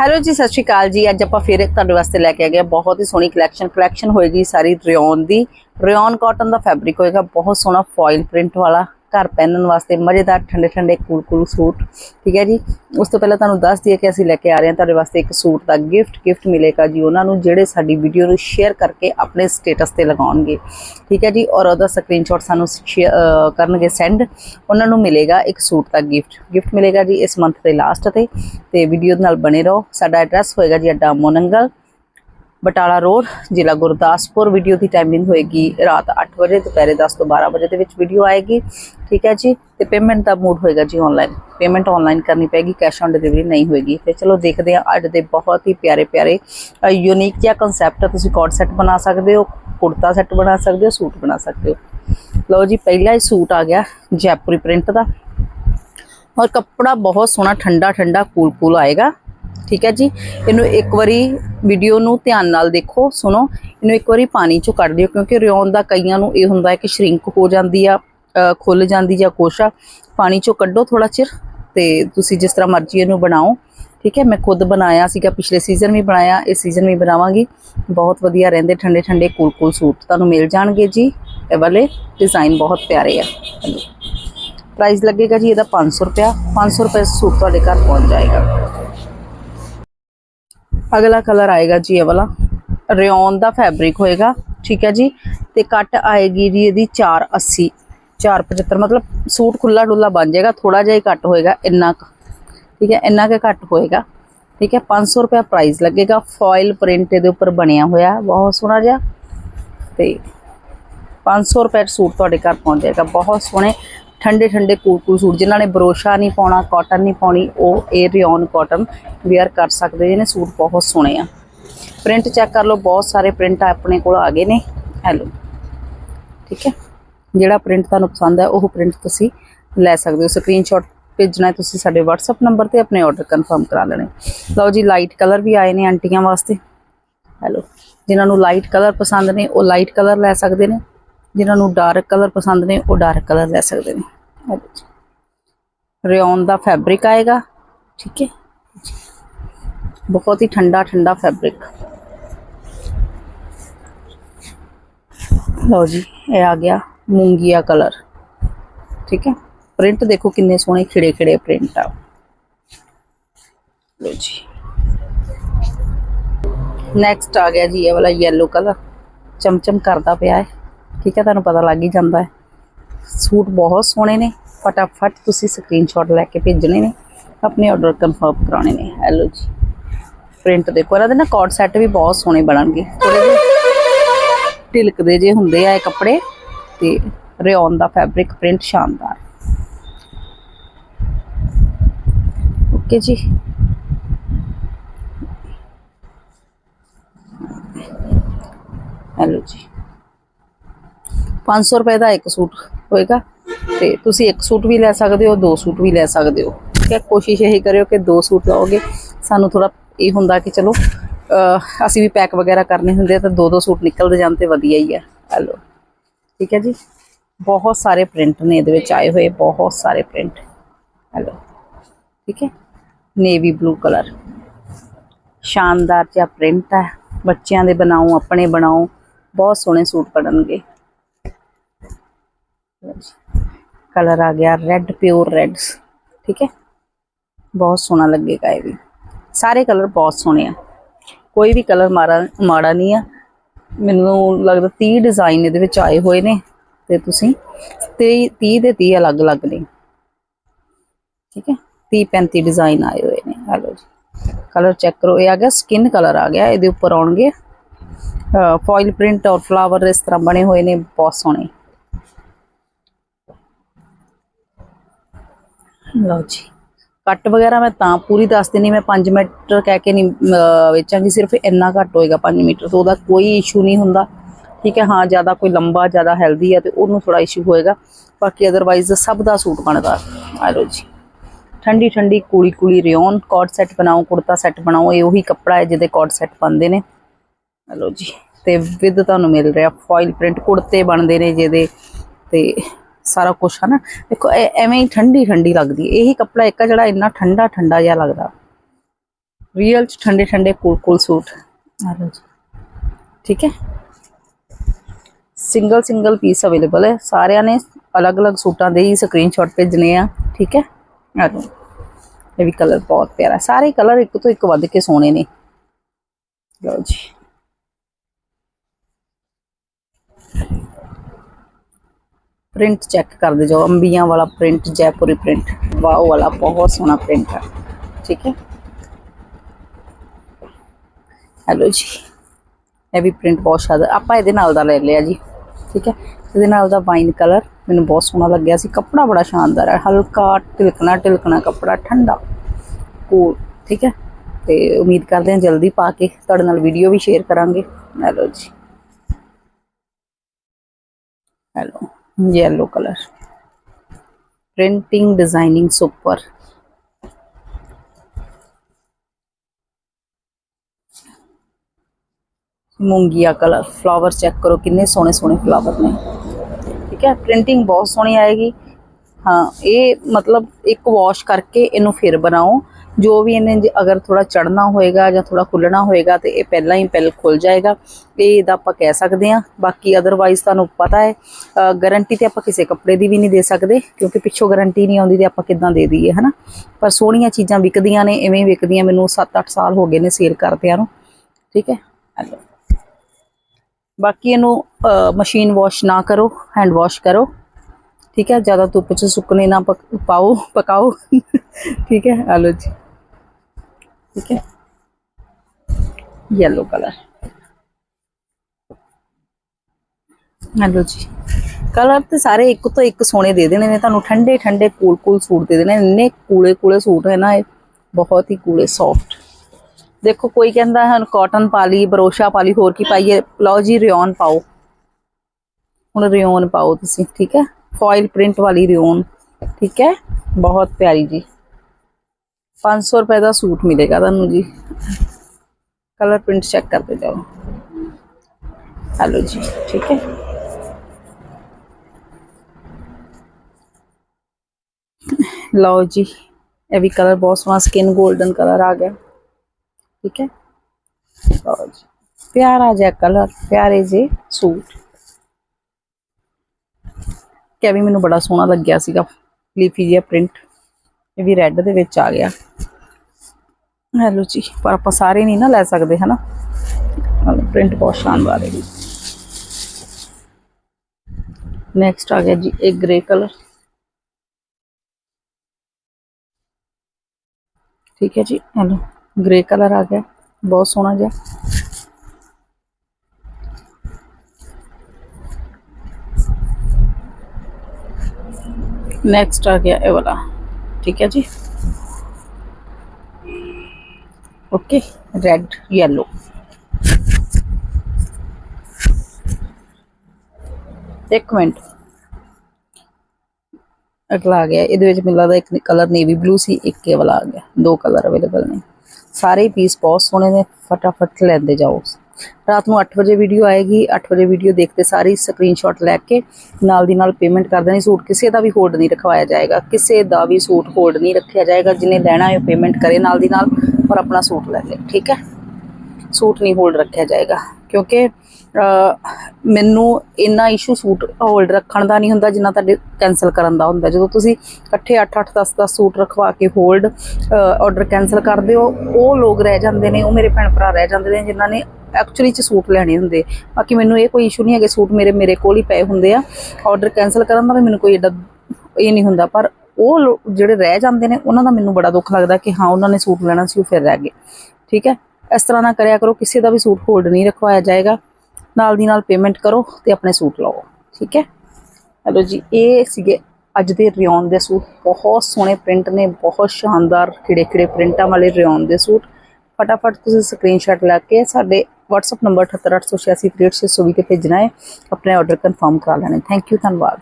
Hello ਜੀ, ਸਤਿ ਸ਼੍ਰੀ ਅਕਾਲ ਜੀ। ਅੱਜ ਆਪਾਂ ਫਿਰ ਤੁਹਾਡੇ ਵਾਸਤੇ ਲੈ ਕੇ ਆ ਗਏ ਬਹੁਤ ਹੀ ਸੋਹਣੀ ਕਲੈਕਸ਼ਨ ਕਲੈਕਸ਼ਨ ਹੋਏਗੀ ਸਾਰੀ ਰਿਓਨ ਦੀ। ਰਿਓਨ ਕਾਟਨ ਦਾ ਫੈਬਰਿਕ ਹੋਏਗਾ, ਬਹੁਤ ਸੋਹਣਾ ਫੋਇਲ ਪ੍ਰਿੰਟ ਵਾਲਾ। ਘਰ ਪਹਿਨਣ ਵਾਸਤੇ ਮਜ਼ੇਦਾਰ ਠੰਡੇ ਠੰਡੇ ਕੂਲ ਕੂਲ ਸੂਟ ਠੀਕ ਹੈ ਜੀ? ਉਸ ਤੋਂ ਪਹਿਲਾਂ ਤੁਹਾਨੂੰ ਦੱਸ ਦਈਏ ਕਿ ਅਸੀਂ ਲੈ ਕੇ ਆ ਰਹੇ ਹਾਂ ਤੁਹਾਡੇ ਵਾਸਤੇ ਇੱਕ ਸੂਟ ਦਾ ਗਿਫਟ ਗਿਫਟ ਮਿਲੇਗਾ ਜੀ ਉਹਨਾਂ ਨੂੰ ਜਿਹੜੇ ਸਾਡੀ ਵੀਡੀਓ ਨੂੰ ਸ਼ੇਅਰ ਕਰਕੇ ਆਪਣੇ ਸਟੇਟਸ ਤੇ ਲਗਾਉਣਗੇ ਠੀਕ ਹੈ ਜੀ? ਔਰ ਉਹਦਾ ਸਕਰੀਨਸ਼ਾਟ ਸਾਨੂੰ share, ਕਰਨਗੇ ਸੈਂਡ ਉਹਨਾਂ ਨੂੰ ਮਿਲੇਗਾ ਇੱਕ ਸੂਟ ਦਾ ਗਿਫਟ ਗਿਫਟ ਮਿਲੇਗਾ ਜੀ ਇਸ ਮੰਥ ਦੇ ਲਾਸਟ ਤੇ ਤੇ ਵੀਡੀਓ ਨਾਲ ਬਣੇ ਰਹੋ। ਸਾਡਾ ਐਡਰੈਸ ਹੋਏਗਾ ਜੀ ਅੱਡਾ ਮੋਨੰਗਲ ਬਟਾਲਾ ਰੋਡ, ਜ਼ਿਲ੍ਹਾ ਗੁਰਦਾਸਪੁਰ। ਵੀਡੀਓ ਦੀ ਟਾਈਮਿੰਗ ਹੋਏਗੀ ਰਾਤ 8 ਵਜੇ, ਦੁਪਹਿਰੇ 10 ਤੋਂ 12 ਵਜੇ ਦੇ ਵਿੱਚ ਵੀਡੀਓ ਆਏਗੀ। ਠੀਕ ਹੈ ਜੀ? ਤੇ ਪੇਮੈਂਟ ਦਾ ਮੂਡ ਹੋਏਗਾ ਜੀ ਆਨਲਾਈਨ ਪੇਮੈਂਟ ਆਨਲਾਈਨ ਕਰਨੀ ਪੈਗੀ ਕੈਸ਼ ਔਨ ਡਿਲੀਵਰੀ ਨਹੀਂ ਹੋਏਗੀ। ਤੇ ਚਲੋ ਦੇਖਦੇ ਹਾਂ ਅੱਜ ਦੇ ਬਹੁਤ ਹੀ ਪਿਆਰੇ ਪਿਆਰੇ ਯੂਨੀਕ ਜਿਹਾ ਕਨਸੈਪਟ ਤੁਸੀਂ ਕੋਡ ਸੈੱਟ ਬਣਾ ਸਕਦੇ ਹੋ, ਕੁੜਤਾ ਸੈੱਟ ਬਣਾ ਸਕਦੇ ਹੋ, ਸੂਟ ਬਣਾ ਸਕਦੇ ਹੋ। ਲਓ ਜੀ, ਪਹਿਲਾ ਹੀ ਸੂਟ ਆ ਗਿਆ ਜੈਪੁਰੀ ਪ੍ਰਿੰਟ ਦਾ। ਔਰ ਕੱਪੜਾ ਬਹੁਤ ਸੋਹਣਾ ਠੰਡਾ ਠੰਡਾ ਕੂਲ ਕੂਲ ਆਏਗਾ। ਠੀਕ ਹੈ ਜੀ? ਇਹਨੂੰ ਇੱਕ ਵਾਰੀ ਵੀਡੀਓ ਨੂੰ ਧਿਆਨ ਨਾਲ ਦੇਖੋ ਸੁਣੋ। ਇਹਨੂੰ ਇੱਕ ਵਾਰੀ ਪਾਣੀ ਚੋਂ ਕੱਢ ਦਿਓ ਕਿਉਂਕਿ ਰਿਓਨ ਦਾ ਕਈਆਂ ਨੂੰ ਇਹ ਹੁੰਦਾ ਹੈ ਕਿ ਸ਼ਰਿੰਕ ਹੋ ਜਾਂਦੀ ਆ ਅ, ਖੁੱਲ ਜਾਂਦੀ ਜਾਂ ਕੁਛ ਆ। ਪਾਣੀ ਚੋਂ ਕੱਢੋ ਥੋੜਾ ਚਿਰ ਤੇ ਤੁਸੀਂ ਜਿਸ ਤਰ੍ਹਾਂ ਮਰਜ਼ੀ ਇਹਨੂੰ ਬਣਾਓ। ਠੀਕ ਹੈ? ਮੈਂ ਖੁਦ ਬਣਾਇਆ ਸੀਗਾ ਪਿਛਲੇ ਸੀਜ਼ਨ ਵੀ ਬਣਾਇਆ ਇਸ ਸੀਜ਼ਨ ਵੀ ਬਣਾਵਾਂਗੀ। ਬਹੁਤ ਵਧੀਆ ਰਹਿੰਦੇ ਠੰਡੇ ਠੰਡੇ ਕੂਲ ਕੂਲ ਸੂਟ ਤੁਹਾਨੂੰ ਮਿਲ ਜਾਣਗੇ ਜੀ। ਇਹ ਵਾਲੇ ਡਿਜ਼ਾਈਨ ਬਹੁਤ ਪਿਆਰੇ ਆ। ਪ੍ਰਾਈਸ ਲੱਗੇਗਾ ਜੀ ਇਹਦਾ 500 ਰੁਪਿਆ 500 ਰੁਪਏ ਸੂਟ ਤੁਹਾਡੇ ਘਰ ਪਹੁੰਚ ਜਾਏਗਾ। ਅਗਲਾ ਕਲਰ ਆਏਗਾ ਜੀ ਇਹ ਵਾਲਾ। ਰਿਓਨ ਦਾ ਫੈਬਰਿਕ ਹੋਏਗਾ, ਠੀਕ ਹੈ ਜੀ। ਤੇ ਕੱਟ ਆਏਗੀ ਜੀ ਇਹਦੀ 480 475 ਮਤਲਬ ਸੂਟ ਖੁੱਲਾ ਡੁੱਲਾ ਬਣ ਜਾਏਗਾ ਥੋੜਾ ਜਿਹਾ ਹੀ ਕੱਟ ਹੋਏਗਾ, ਇੰਨਾ ਕੁ, ਠੀਕ ਹੈ, ਇੰਨਾ ਕੁ ਘੱਟ ਹੋਏਗਾ, ਠੀਕ ਹੈ। 500 ਰੁਪਏ ਪ੍ਰਾਈਸ ਲੱਗੇਗਾ ਫੋਇਲ ਪ੍ਰਿੰਟ ਇਹਦੇ ਉੱਪਰ ਬਣਿਆ ਹੋਇਆ, ਬਹੁਤ ਸੋਹਣਾ ਜਿਹਾ। ਤੇ 500 ਰੁਪਏ 'ਚ ਸੂਟ ਤੁਹਾਡੇ ਘਰ ਪਹੁੰਚ ਜਾਏਗਾ, ਬਹੁਤ ਸੋਹਣੇ। ਠੰਡੇ ਠੰਡੇ ਕੂਲ ਕੂਲ ਸੂਟ, ਜਿਨ੍ਹਾਂ ਨੇ ਬਰੋਸ਼ਾ ਨਹੀਂ ਪਾਉਣਾ ਕਾਟਨ ਨਹੀਂ ਪਾਉਣੀ, ਉਹ ਇਹ ਰਿਓਨ ਕਾਟਨ ਵੇਅਰ ਕਰ ਸਕਦੇ ਜਿਹਨੇ ਸੂਟ ਬਹੁਤ ਸੋਹਣੇ ਆ। ਪ੍ਰਿੰਟ ਚੈੱਕ ਕਰ ਲਓ, ਬਹੁਤ ਸਾਰੇ ਪ੍ਰਿੰਟ ਆਪਣੇ ਕੋਲ ਆ ਗਏ ਨੇ। ਹੈਲੋ ਠੀਕ ਹੈ? ਜਿਹੜਾ ਪ੍ਰਿੰਟ ਤੁਹਾਨੂੰ ਪਸੰਦ ਹੈ, ਉਹ ਪ੍ਰਿੰਟ ਤੁਸੀਂ ਲੈ ਸਕਦੇ ਹੋ। ਸਕਰੀਨਸ਼ਾਟ ਭੇਜਣਾ ਹੈ ਤੁਸੀਂ ਸਾਡੇ WhatsApp ਨੰਬਰ ਤੇ, ਆਪਣੇ ਆਰਡਰ ਕਨਫਰਮ ਕਰਾ ਲੈਣੇ। ਲਓ ਜੀ ਲਾਈਟ ਕਲਰ ਵੀ ਆਏ ਨੇ ਆਂਟੀਆਂ ਵਾਸਤੇ। ਹੈਲੋ ਜਿਨ੍ਹਾਂ ਨੂੰ ਲਾਈਟ ਕਲਰ ਪਸੰਦ ਨੇ, ਉਹ ਲਾਈਟ ਕਲਰ ਲੈ ਸਕਦੇ ਨੇ। ਜਿਨ੍ਹਾਂ ਨੂੰ ਡਾਰਕ ਕਲਰ ਪਸੰਦ ਨੇ ਉਹ ਡਾਰਕ ਕਲਰ ਲੈ ਸਕਦੇ ਨੇ ਇਹ ਲਓ ਜੀ। ਰਿਓਨ ਦਾ ਫੈਬਰਿਕ ਆਏਗਾ ਠੀਕ ਹੈ ਬਹੁਤ ਹੀ ਠੰਡਾ ਠੰਡਾ ਫੈਬਰਿਕ ਲਓ ਜੀ ਇਹ ਆ ਗਿਆ ਮੂੰਗੀਆ ਕਲਰ ਠੀਕ ਹੈ ਪ੍ਰਿੰਟ ਦੇਖੋ ਕਿੰਨੇ ਸੋਹਣੇ ਖਿੜੇ ਖਿੜੇ ਪ੍ਰਿੰਟ ਆ ਲਓ ਜੀ ਨੈਕਸਟ ਆ ਗਿਆ ਜੀ ਇਹ ਵਾਲਾ yellow ਕਲਰ ਚਮਚਮ ਕਰਦਾ ਪਿਆ ਹੈ ਠੀਕ ਹੈ, ਤੁਹਾਨੂੰ ਪਤਾ ਲੱਗ ਹੀ ਜਾਂਦਾ ਹੈ। ਸੂਟ ਬਹੁਤ ਸੋਹਣੇ ਨੇ, ਫਟਾਫਟ ਤੁਸੀਂ ਸਕਰੀਨਸ਼ਾਟ ਲੈ ਕੇ ਭੇਜਣੇ ਨੇ, ਆਪਣੇ ਆਰਡਰ ਕਨਫਰਮ ਕਰਾਉਣੇ ਨੇ। ਹੈਲੋ ਜੀ। ਪ੍ਰਿੰਟ ਦੇਖੋ, ਇਹਨਾਂ ਦੇ ਨਾ ਕੋਟ ਸੈੱਟ ਵੀ ਬਹੁਤ ਸੋਹਣੇ ਬਣਨਗੇ। ਥੋੜੇ ਜਿਹੇ ਢਿਲਕਦੇ ਜੇ ਹੁੰਦੇ ਆ ਇਹ ਕੱਪੜੇ, ਤੇ ਰਿਓਨ ਦਾ ਫੈਬਰਿਕ ਪ੍ਰਿੰਟ ਸ਼ਾਨਦਾਰ। ਓਕੇ ਜੀ। ਹੈਲੋ ਜੀ। 500 ਰੁਪਏ ਦਾ ਇੱਕ ਸੂਟ ਹੋਏਗਾ ਤੇ ਤੁਸੀਂ ਇੱਕ ਸੂਟ ਵੀ ਲੈ ਸਕਦੇ ਹੋ, ਦੋ ਸੂਟ ਵੀ ਲੈ ਸਕਦੇ ਹੋ। ਠੀਕ ਹੈ, ਕੋਸ਼ਿਸ਼ ਇਹ ਕਰਿਓ ਕਿ ਦੋ ਸੂਟ ਲਓਗੇ। ਸਾਨੂੰ ਥੋੜਾ ਇਹ ਹੁੰਦਾ ਕਿ ਚਲੋ ਅਸੀਂ ਵੀ ਪੈਕ ਵਗੈਰਾ ਕਰਨੇ ਹੁੰਦੇ ਆ ਤਾਂ ਦੋ ਦੋ ਸੂਟ ਨਿਕਲਦੇ ਜਾਣ ਤੇ ਵਧੀਆ ਹੀ ਹੈ ਹੈਲੋ। ਠੀਕ ਹੈ ਜੀ। ਬਹੁਤ ਸਾਰੇ ਪ੍ਰਿੰਟ ਨੇ ਇਹਦੇ ਵਿੱਚ ਆਏ ਹੋਏ, ਬਹੁਤ ਸਾਰੇ ਪ੍ਰਿੰਟ। ਹੈਲੋ। ਠੀਕ ਹੈ। Navy blue colour. ਸ਼ਾਨਦਾਰ ਜਿਹਾ ਪ੍ਰਿੰਟ ਹੈ। ਬੱਚਿਆਂ ਦੇ ਬਣਾਓ, ਆਪਣੇ ਬਣਾਓ। ਬਹੁਤ ਸੋਹਣੇ ਸੂਟ ਬਣਨਗੇ। ਕਲਰ ਆ ਗਿਆ ਰੈੱਡ ਪਿਓਰ ਰੈੱਡਸ ਠੀਕ ਹੈ? ਬਹੁਤ ਸੋਹਣਾ ਲੱਗੇਗਾ ਇਹ ਵੀ। ਸਾਰੇ ਕਲਰ ਬਹੁਤ ਸੋਹਣੇ ਆ। ਕੋਈ ਵੀ ਕਲਰ ਮਾੜਾ ਮਾੜਾ ਨਹੀਂ ਆ। ਮੈਨੂੰ ਲੱਗਦਾ 30 ਡਿਜ਼ਾਈਨ ਇਹਦੇ ਵਿੱਚ ਆਏ ਹੋਏ ਨੇ ਤੇ ਤੁਸੀਂ 30 30 ਦੇ 30 ਅਲੱਗ-ਅਲੱਗ ਨੇ। ਠੀਕ ਹੈ? 30 35 ਡਿਜ਼ਾਈਨ ਆਏ ਹੋਏ ਨੇ। ਹਲੋ ਜੀ। ਕਲਰ ਚੈੱਕ ਕਰੋ। ਇਹ ਆ ਗਿਆ ਸਕਿਨ ਕਲਰ ਆ ਗਿਆ। ਇਹਦੇ ਉੱਪਰ ਆਉਣਗੇ। ਫੋਇਲ ਪ੍ਰਿੰਟ ਔਰ ਫਲਾਵਰ ਇਸ ਤਰ੍ਹਾਂ ਬਣੇ ਹੋਏ ਨੇ। ਬਹੁਤ ਸੋਹਣੇ। ਲਓ ਜੀ। ਕੱਟ ਵਗੈਰਾ ਮੈਂ ਤਾਂ ਪੂਰੀ ਦੱਸ ਦਿੰਨੀ ਮੈਂ 5 ਮੀਟਰ ਕਹਿ ਕੇ ਨਹੀਂ ਵੇਚਾਂਗੀ, ਸਿਰਫ ਇੰਨਾ ਘੱਟ ਹੋਏਗਾ 5 ਮੀਟਰ ਤੋਂ, ਉਹਦਾ ਕੋਈ ਇਸ਼ੂ ਨਹੀਂ ਹੁੰਦਾ। ਠੀਕ ਹੈ, ਹਾਂ, ਜ਼ਿਆਦਾ ਕੋਈ ਲੰਬਾ, ਜ਼ਿਆਦਾ ਹੈਲਦੀ ਹੈ ਤੇ ਉਹਨੂੰ ਥੋੜਾ ਇਸ਼ੂ ਹੋਏਗਾ। ਬਾਕੀ ਅਦਰਵਾਈਜ਼ ਸਭ ਦਾ ਸੂਟ ਬਣਦਾ। ਆ ਲਓ ਜੀ। ਠੰਡੀ ਠੰਡੀ, ਕੂਲੀ ਕੂਲੀ ਰਿਓਨ ਕੋਟ ਸੈੱਟ ਬਣਾਓ, ਕੁੜਤਾ ਸੈੱਟ ਬਣਾਓ, ਇਹ ਉਹੀ ਕੱਪੜਾ ਹੈ ਜਿਹਦੇ ਕੋਟ ਸੈੱਟ ਪਾਉਂਦੇ ਨੇ। ਹਲੋ ਜੀ। ਤੇ ਵਿਦ ਤੁਹਾਨੂੰ ਮਿਲ ਰਿਹਾ ਫੋਇਲ ਪ੍ਰਿੰਟ ਕੁੜਤੇ ਬਣਦੇ ਨੇ ਜਿਹਦੇ ਤੇ ਸਾਰਾ ਕੁਝ ਹੈ ਨਾ ਦੇਖੋ ਐਵੇਂ ਹੀ ਠੰਡੀ ਠੰਡੀ ਲੱਗਦੀ ਹੈ। ਇਹੀ ਕੱਪੜਾ ਇੱਕ ਜਿਹੜਾ ਇੰਨਾ ਠੰਡਾ ਠੰਡਾ ਜਿਹਾ ਲੱਗਦਾ। ਰੀਅਲ ਚ ਠੰਡੇ ਠੰਡੇ ਕੂਲ ਕੂਲ ਸੂਟ। ਆ ਲਓ ਜੀ। ਠੀਕ ਹੈ? ਸਿੰਗਲ ਸਿੰਗਲ ਪੀਸ ਅਵੇਲੇਬਲ ਹੈ। ਸਾਰਿਆਂ ਨੇ ਅਲੱਗ-ਅਲੱਗ ਸੂਟਾਂ ਦੇ ਹੀ ਸਕਰੀਨਸ਼ਾਟ ਭੇਜਣੇ ਆ। ਠੀਕ ਹੈ? ਆ ਲਓ ਇਹ ਵੀ ਕਲਰ ਬਹੁਤ ਪਿਆਰਾ ਸਾਰੇ ਕਲਰ ਇੱਕ ਤੋਂ ਇੱਕ ਵੱਧ ਕੇ ਸੋਹਣੇ ਨੇ। ਲਓ ਜੀ। ਪ੍ਰਿੰਟ ਚੈੱਕ ਕਰਦੇ ਜਾਓ। ਅੰਬੀਆਂ ਵਾਲਾ ਪ੍ਰਿੰਟ ਜੈਪੁਰੀ ਪ੍ਰਿੰਟ ਵਾਓ ਵਾਲਾ ਬਹੁਤ ਸੋਹਣਾ ਪ੍ਰਿੰਟ ਹੈ ਠੀਕ ਹੈ? ਹੈਲੋ ਜੀ, ਇਹ ਵੀ ਪ੍ਰਿੰਟ ਬਹੁਤ ਸ਼ਾਨਦਾਰ ਆਪਾਂ ਇਹਦੇ ਨਾਲ ਦਾ ਲੈ ਲਿਆ ਜੀ। ਠੀਕ ਹੈ? ਇਹਦੇ ਨਾਲ ਦਾ ਵਾਈਨ ਕਲਰ ਮੈਨੂੰ ਬਹੁਤ ਸੋਹਣਾ ਲੱਗਿਆ ਸੀ। ਕੱਪੜਾ ਬੜਾ ਸ਼ਾਨਦਾਰ ਹੈ ਹਲਕਾ ਟਿਲਕਣਾ ਟਿਲਕਣਾ ਕੱਪੜਾ, ਠੰਡਾ ਕੂਲ ਠੀਕ ਹੈ? ਤੇ ਉਮੀਦ ਕਰਦੇ ਹਾਂ ਜਲਦੀ ਪਾ ਕੇ ਤੁਹਾਡੇ ਨਾਲ ਵੀਡੀਓ ਵੀ ਸ਼ੇਅਰ ਕਰਾਂਗੇ। ਹੈਲੋ ਜੀ। Hello. Yellow color. Printing, designing, super. ਮੂੰਗੀਆ ਕਲਰ ਫਲਾਵਰ ਚੈੱਕ ਕਰੋ ਕਿੰਨੇ ਸੋਹਣੇ ਸੋਹਣੇ ਫਲਾਵਰ ਨੇ ਠੀਕ ਹੈ ਪ੍ਰਿੰਟਿੰਗ ਬਹੁਤ ਸੋਹਣੀ ਆਏਗੀ ਹਾਂ ਇਹ ਮਤਲਬ ਇੱਕ ਵਾਸ਼ ਕਰਕੇ ਇਹਨੂੰ ਫਿਰ ਬਣਾਓ ਜੋ ਵੀ ਇਹਨੇ ਅਗਰ ਥੋੜਾ ਚੜਨਾ ਹੋਏਗਾ ਜਾਂ ਥੋੜਾ ਖੁੱਲਣਾ ਹੋਏਗਾ ਤੇ ਇਹ ਪਹਿਲਾਂ ਹੀ ਪਹਿਲ ਖੁੱਲ ਜਾਏਗਾ। ਇਹ ਇਹਦਾ ਆਪਾਂ ਕਹਿ ਸਕਦੇ ਹਾਂ। ਬਾਕੀ ਅਦਰਵਾਈਜ਼ ਤੁਹਾਨੂੰ ਪਤਾ ਹੈ ਗਾਰੰਟੀ ਤੇ ਆਪਾਂ ਕਿਸੇ ਕੱਪੜੇ ਦੀ ਵੀ ਨਹੀਂ ਦੇ ਸਕਦੇ ਕਿਉਂਕਿ ਪਿੱਛੋਂ ਗਾਰੰਟੀ ਨਹੀਂ ਆਉਂਦੀ ਤੇ ਆਪਾਂ ਕਿੱਦਾਂ ਦੇ ਦਈਏ, ਹਨਾ? ਪਰ ਸੋਹਣੀਆਂ ਚੀਜ਼ਾਂ ਵਿਕਦੀਆਂ ਨੇ, ਐਵੇਂ ਹੀ ਵਿਕਦੀਆਂ, ਮੈਨੂੰ 7-8 ਸਾਲ ਹੋ ਗਏ ਨੇ ਸੇਲ ਕਰਦਿਆਂ ਨੂੰ। ਠੀਕ ਹੈ? ਬਾਕੀ ਇਹਨੂੰ ਮਸ਼ੀਨ ਵਾਸ਼ ਨਾ ਕਰੋ ਹੈਂਡ ਵਾਸ਼ ਕਰੋ। ਠੀਕ ਹੈ, ਜ਼ਿਆਦਾ ਧੁੱਪ 'ਚ ਸੁੱਕਣੇ ਨਾ ਪਕ- ਪਾਓ, ਪਕਾਓ। ਠੀਕ ਹੈ, ਆ ਲਓ ਜੀ। ਠੀਕ ਹੈ। Yellow ਕਲਰ ਆ ਜੀ। ਕਲਰ ਤੇ ਸਾਰੇ ਇੱਕ ਤੋਂ ਇੱਕ ਸੋਹਣੇ ਦੇ ਦੇਣੇ ਨੇ। ਤੁਹਾਨੂੰ ਠੰਡੇ ਠੰਡੇ ਕੂਲ ਕੂਲ ਸੂਟ ਦੇ ਦੇਣੇ ਇੰਨੇ ਕੂਲੇ ਕੂਲੇ ਸੂਟ ਹੈ ਨਾ, ਇਹ ਬਹੁਤ ਹੀ ਕੂਲੇ ਸੌਫਟ ਦੇਖੋ, ਕੋਈ ਕਹਿੰਦਾ ਹਨ ਕਾਟਨ ਪਾ ਲਈ, ਬਰੋਸ਼ਾ ਪਾ ਲਈ, ਹੋਰ ਕੀ ਪਾਈਏ? ਲਓ ਜੀ, ਰਿਓਨ ਪਾਓ। ਹੁਣ ਰਿਓਨ ਪਾਓ ਤੁਸੀਂ, ਠੀਕ ਹੈ? ਫੋਇਲ ਪ੍ਰਿੰਟ ਵਾਲੀ ਰਿਓਨ ਠੀਕ ਹੈ ਬਹੁਤ ਪਿਆਰੀ ਜੀ 500 ਰੁਪਏ ਦਾ ਸੂਟ ਮਿਲੇਗਾ ਤੁਹਾਨੂੰ ਜੀ ਕਲਰ ਪ੍ਰਿੰਟ ਚੈੱਕ ਕਰਦੇ ਜਾਓ ਹੈਲੋ ਜੀ ਠੀਕ ਹੈ ਲਓ ਜੀ ਇਹ ਵੀ ਕਲਰ ਬਹੁਤ ਸੋਹਣਾ ਸਕਿਨ 골ਡਨ ਕਲਰ ਆ ਗਿਆ ਠੀਕ ਹੈ ਲਓ ਜੀ ਪਿਆਰਾ ਜਿਹਾ ਕਲਰ ਪਿਆਰੇ ਜਿਹੇ ਸੂਟ ਕਿ ਵੀ ਮੈਨੂੰ ਬੜਾ ਸੋਹਣਾ ਲੱਗਿਆ ਸੀਗਾ ਲੀਫੀ ਜਿਹਾ ਪ੍ਰਿੰਟ ਇਹ ਵੀ ਰੈੱਡ ਦੇ ਵਿੱਚ ਆ ਗਿਆ। ਹੈਲੋ ਜੀ, ਪਰ ਆਪਾਂ ਸਾਰੇ ਨਹੀਂ ਨਾ ਲੈ ਸਕਦੇ, ਹਨਾ? ਪ੍ਰਿੰਟ ਬਹੁਤ ਸ਼ਾਨਦਾਰ ਹੈ ਜੀ ਨੈਕਸਟ ਆ ਗਿਆ ਜੀ, ਇਹ ਗ੍ਰੇ ਕਲਰ ਠੀਕ ਹੈ ਜੀ ਹੈਲੋ ਗ੍ਰੇ ਕਲਰ ਆ ਗਿਆ, ਬਹੁਤ ਸੋਹਣਾ ਜਿਹਾ। नेक्स्ट आ गया ये वाला ठीक है जी ओके रेड येलो ਇੱਕ ਮਿੰਟ ਅਗਲਾ ਆ ਗਿਆ ਇਹਦੇ ਵਿੱਚ ਮੈਨੂੰ ਲੱਗਦਾ ਇੱਕ ਕਲਰ ਨੇਵੀ ਬਲੂ ਸੀ ਇੱਕ ਇਹ ਵਾਲਾ ਆ ਗਿਆ ਦੋ ਕਲਰ ਅਵੇਲੇਬਲ ਨੇ ਸਾਰੇ ਪੀਸ ਬਹੁਤ ਸੋਹਣੇ ਨੇ ਫਟਾਫਟ ਲੈਂਦੇ ਜਾਓ ਰਾਤ ਨੂੰ 8 ਵਜੇ ਵੀਡੀਓ ਆਏਗੀ 8 ਵਜੇ ਵੀਡੀਓ ਦੇਖਦੇ ਸਾਰੀ ਸਕਰੀਨਸ਼ਾਟ ਲੈ ਕੇ ਨਾਲ ਦੀ ਨਾਲ ਪੇਮੈਂਟ ਕਰ ਦੇਣੀ, ਸੂਟ ਕਿਸੇ ਦਾ ਵੀ ਹੋਲਡ ਨਹੀਂ ਰਖਵਾਇਆ ਜਾਏਗਾ, ਕਿਸੇ ਦਾ ਵੀ ਸੂਟ ਹੋਲਡ ਨਹੀਂ ਰੱਖਿਆ ਜਾਏਗਾ ਜਿਹਨੇ ਲੈਣਾ ਹੈ ਪੇਮੈਂਟ ਕਰੇ ਨਾਲ ਦੀ ਨਾਲ ਔਰ ਆਪਣਾ ਸੂਟ ਲੈ ਲੇ, ਠੀਕ ਹੈ? ਸੂਟ ਨਹੀਂ ਹੋਲਡ ਰੱਖਿਆ ਜਾਏਗਾ, ਕਿਉਂਕਿ ਮੈਨੂੰ ਇੰਨਾ ਇਸ਼ੂ ਸੂਟ ਹੋਲਡ ਰੱਖਣ ਦਾ ਨਹੀਂ ਹੁੰਦਾ ਜਿੰਨਾ ਤੁਹਾਡੇ ਕੈਨਸਲ ਕਰਨ ਦਾ ਹੁੰਦਾ। ਜਦੋਂ ਤੁਸੀਂ ਇਕੱਠੇ 8 8 10 10 ਸੂਟ ਰਖਵਾ ਕੇ ਹੋਲਡ ਆਰਡਰ ਕੈਨਸਲ ਕਰਦੇ ਹੋ, ਉਹ ਲੋਕ ਰਹਿ ਜਾਂਦੇ ਨੇ, ਉਹ ਮੇਰੇ ਭੈਣ ਭਰਾ ਰਹਿ ਜਾਂਦੇ ਨੇ, ਜਿਨ੍ਹਾਂ ਨੇ ਐਕਚੁਅਲੀ ਚ ਸੂਟ ਲੈਣੇ ਹੁੰਦੇ। ਬਾਕੀ ਮੈਨੂੰ ਇਹ ਕੋਈ ਇਸ਼ੂ ਨਹੀਂ ਹੈਗੇ, ਸੂਟ ਮੇਰੇ ਮੇਰੇ ਕੋਲ ਹੀ ਪਏ ਹੁੰਦੇ ਆ। ਆਰਡਰ ਕੈਨਸਲ ਕਰਨ ਦਾ ਵੀ ਮੈਨੂੰ ਕੋਈ ਐਡਾ ਇਹ ਨਹੀਂ ਹੁੰਦਾ। ਪਰ ਉਹ ਲੋ- ਜਿਹੜੇ ਰਹਿ ਜਾਂਦੇ ਨੇ, ਉਹਨਾਂ ਦਾ ਮੈਨੂੰ ਬੜਾ ਦੁੱਖ ਲੱਗਦਾ ਕਿ ਹਾਂ, ਉਹਨਾਂ ਨੇ ਸੂਟ ਲੈਣਾ ਸੀ, ਉਹ ਫਿਰ ਰਹਿ ਗਏ। ਠੀਕ ਹੈ? ਇਸ ਤਰ੍ਹਾਂ ਨਾ ਕਰਿਆ ਕਰੋ, ਕਿਸੇ ਦਾ ਵੀ ਸੂਟ ਹੋਲਡ ਨਹੀਂ ਰਖਵਾਇਆ ਜਾਏਗਾ। ਨਾਲ ਦੀ ਨਾਲ ਪੇਮੈਂਟ ਕਰੋ ਤੇ ਆਪਣੇ ਸੂਟ ਲਓ। ਠੀਕ ਹੈ? ਹੈਲੋ ਜੀ, ਇਹ ਸੀਗੇ ਅੱਜ ਦੇ ਰਿਓਨ ਦੇ ਸੂਟ। ਬਹੁਤ ਸੋਹਣੇ ਪ੍ਰਿੰਟ ਨੇ, ਬਹੁਤ ਸ਼ਾਨਦਾਰ ਖਿੜੇ ਖਿੜੇ ਪ੍ਰਿੰਟਾਂ ਵਾਲੇ ਰਿਓਨ ਦੇ ਸੂਟ। ਫਟਾਫਟ ਤੁਸੀਂ ਸਕਰੀਨਸ਼ਾਟ ਲੈ ਕੇ ਸਾਡੇ WhatsApp ਨੰਬਰ 78886 ਤੇ ਭੇਜਣਾ ਹੈ। ਆਪਣੇ ਆਰਡਰ ਕਨਫਰਮ ਕਰਾ ਲੈਣੇ। ਥੈਂਕ ਯੂ ਧੰਨਵਾਦ।